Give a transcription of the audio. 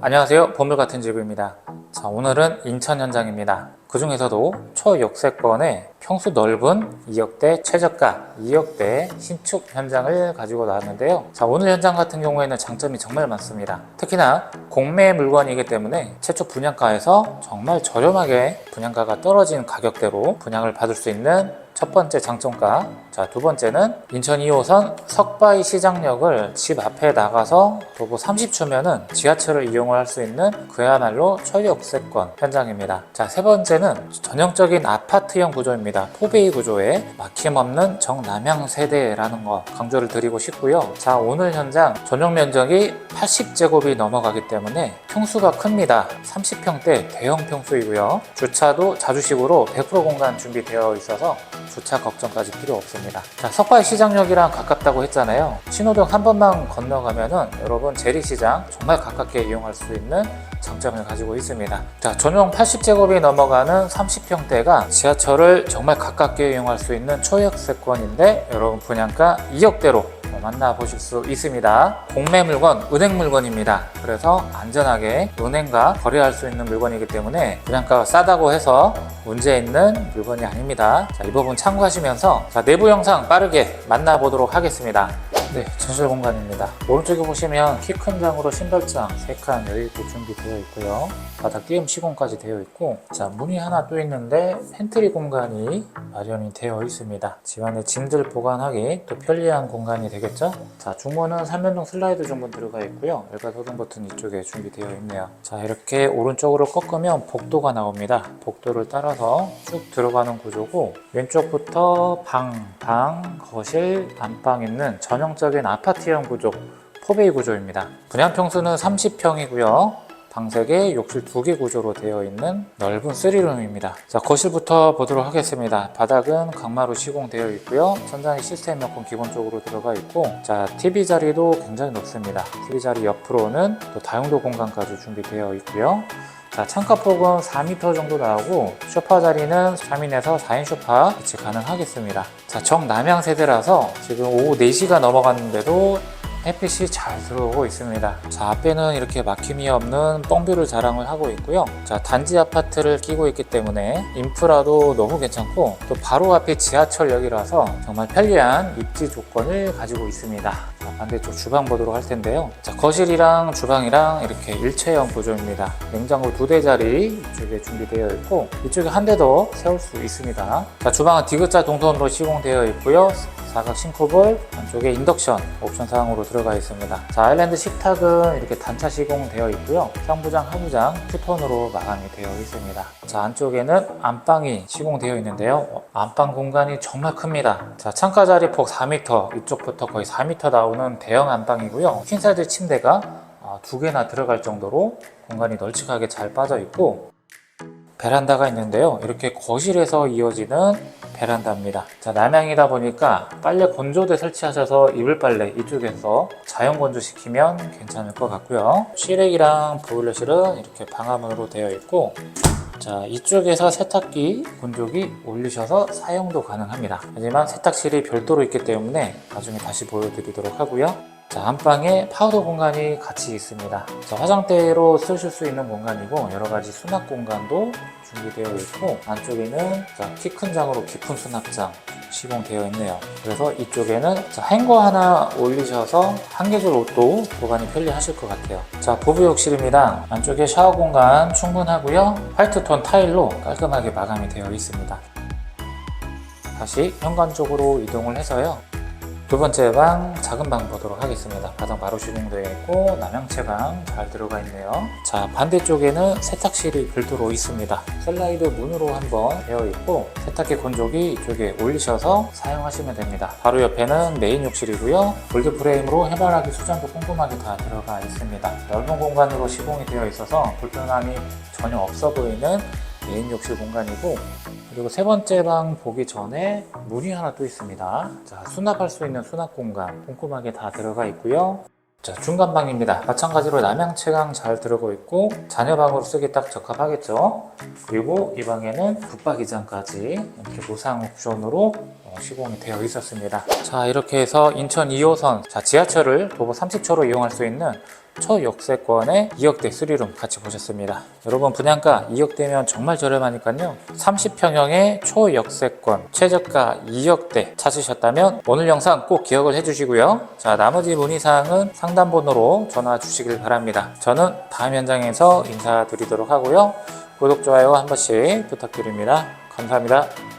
안녕하세요. 보물 같은 집입니다. 자, 오늘은 인천 현장입니다. 그 중에서도 초역세권의 평수 넓은 2억대 최저가 2억대 신축 현장을 가지고 나왔는데요. 자, 오늘 현장 같은 경우에는 장점이 정말 많습니다. 특히나 공매 물건이기 때문에 최초 분양가에서 정말 저렴하게 분양가가 떨어진 가격대로 분양을 받을 수 있는 첫 번째 장점가. 자, 두 번째는 인천 2호선 석바위 시장역을 집 앞에 나가서 도보 30초면은 지하철을 이용할 수 있는 그야말로 초역세권 현장입니다. 자, 세 번째는 전형적인 아파트형 구조입니다. 포베이 구조에 막힘없는 정남향 세대라는 거 강조를 드리고 싶고요. 자, 오늘 현장 전용 면적이 80제곱이 넘어가기 때문에 평수가 큽니다. 30평대 대형 평수이고요. 주차도 자주식으로 100% 공간 준비되어 있어서 주차 걱정까지 필요 없습니다. 자, 석바위 시장역이랑 가깝다고 했잖아요. 신호등 한 번만 건너가면은 여러분 재래시장 정말 가깝게 이용할 수 있는 장점을 가지고 있습니다. 자, 전용 80제곱이 넘어가는 30평대가 지하철을 정말 가깝게 이용할 수 있는 초역세권인데 여러분 분양가 2억대로 만나보실 수 있습니다. 공매 물건, 은행 물건입니다. 그래서 안전하게 은행과 거래할 수 있는 물건이기 때문에 분양가가 싸다고 해서 문제 있는 물건이 아닙니다. 자, 이 부분 참고하시면서 자, 내부 영상 빠르게 만나보도록 하겠습니다. 네, 전실 공간입니다. 오른쪽에 보시면 키 큰 장으로 신발장 3칸 여유있게 준비되어 있고요. 바닥 띄움 시공까지 되어 있고 자 문이 하나 또 있는데 팬트리 공간이 마련이 되어 있습니다. 집안에 짐들 보관하기 또 편리한 공간이 되겠죠? 자 중문은 삼면동 슬라이드 정문 들어가 있고요. 열과 소등 버튼 이쪽에 준비되어 있네요. 자 이렇게 오른쪽으로 꺾으면 복도가 나옵니다. 복도를 따라서 쭉 들어가는 구조고 왼쪽부터 방, 방, 거실, 안방 있는 전 형적인 아파트형 구조 포베이 구조입니다. 분양 평수는 30평이고요. 방 3개, 욕실 2개 구조로 되어 있는 넓은 3룸입니다. 자, 거실부터 보도록 하겠습니다. 바닥은 강마루 시공되어 있고요. 천장에 시스템 에어컨 기본적으로 들어가 있고, 자, TV 자리도 굉장히 높습니다. TV 자리 옆으로는 또 다용도 공간까지 준비되어 있고요. 자, 창가폭은 4m 정도 나오고 소파 자리는 3인에서 4인 소파 배치 가능하겠습니다. 자, 정남향 세대라서 지금 오후 4시가 넘어갔는데도 햇빛이 잘 들어오고 있습니다. 자, 앞에는 이렇게 막힘이 없는 뻥뷰를 자랑을 하고 있고요. 자, 단지 아파트를 끼고 있기 때문에 인프라도 너무 괜찮고 또 바로 앞에 지하철역이라서 정말 편리한 입지 조건을 가지고 있습니다. 자, 반대쪽 주방 보도록 할 텐데요. 자, 거실이랑 주방이랑 이렇게 일체형 구조입니다. 냉장고 두 대 자리 이쪽에 준비되어 있고 이쪽에 한 대 더 세울 수 있습니다. 자, 주방은 디귿자 동선으로 시공되어 있고요. 사각 싱크볼 안쪽에 인덕션 옵션 사항으로 들어가 있습니다. 자, 아일랜드 식탁은 이렇게 단차 시공되어 있고요. 상부장, 하부장 투톤으로 마감이 되어 있습니다. 자, 안쪽에는 안방이 시공되어 있는데요. 어, 안방 공간이 정말 큽니다. 자, 창가 자리 폭 4m, 이쪽부터 거의 4m 나오는 대형 안방이고요. 퀸사이드 침대가 아, 두 개나 들어갈 정도로 공간이 널찍하게 잘 빠져 있고 베란다가 있는데요. 이렇게 거실에서 이어지는 베란다입니다. 자, 남향이다 보니까 빨래 건조대 설치하셔서 이불 빨래 이쪽에서 자연 건조시키면 괜찮을 것 같고요. 실외기랑 보일러실은 이렇게 방화문으로 되어 있고 자, 이쪽에서 세탁기, 건조기 올리셔서 사용도 가능합니다. 하지만 세탁실이 별도로 있기 때문에 나중에 다시 보여드리도록 하고요. 자, 안방에 파우더 공간이 같이 있습니다. 자, 화장대로 쓰실 수 있는 공간이고 여러 가지 수납 공간도 준비되어 있고 안쪽에는 키 큰 장으로 깊은 수납장 시공되어 있네요. 그래서 이쪽에는 자, 행거 하나 올리셔서 한 계절 옷도 보관이 편리하실 것 같아요. 자, 부부 욕실입니다. 안쪽에 샤워 공간 충분하고요. 화이트 톤 타일로 깔끔하게 마감이 되어 있습니다. 다시 현관 쪽으로 이동을 해서요. 두 번째 방, 작은 방 보도록 하겠습니다. 바닥 바로 시공되어 있고 남양채 방 잘 들어가 있네요. 자, 반대쪽에는 세탁실이 별도로 있습니다. 슬라이드 문으로 한번 되어 있고 세탁기 건조기 이쪽에 올리셔서 사용하시면 됩니다. 바로 옆에는 메인 욕실이고요. 골드 프레임으로 해바라기 수전도 꼼꼼하게 다 들어가 있습니다. 넓은 공간으로 시공이 되어 있어서 불편함이 전혀 없어 보이는 메인 욕실 공간이고 그리고 세 번째 방 보기 전에 문이 하나 또 있습니다. 자, 수납할 수 있는 수납 공간 꼼꼼하게 다 들어가 있고요. 자, 중간 방입니다. 마찬가지로 남양 채광 잘 들어가 있고 자녀 방으로 쓰기 딱 적합하겠죠. 그리고 이 방에는 붙박이장까지 이렇게 무상 옵션으로 어, 시공이 되어 있었습니다. 자, 이렇게 해서 인천 2호선 자, 지하철을 도보 30초로 이용할 수 있는 초역세권의 2억대 3룸 같이 보셨습니다. 여러분 분양가 2억대면 정말 저렴하니까요. 30평형의 초역세권 최저가 2억대 찾으셨다면 오늘 영상 꼭 기억을 해주시고요. 자 나머지 문의사항은 상담번호로 전화 주시길 바랍니다. 저는 다음 현장에서 인사드리도록 하고요. 구독, 좋아요 한 번씩 부탁드립니다. 감사합니다.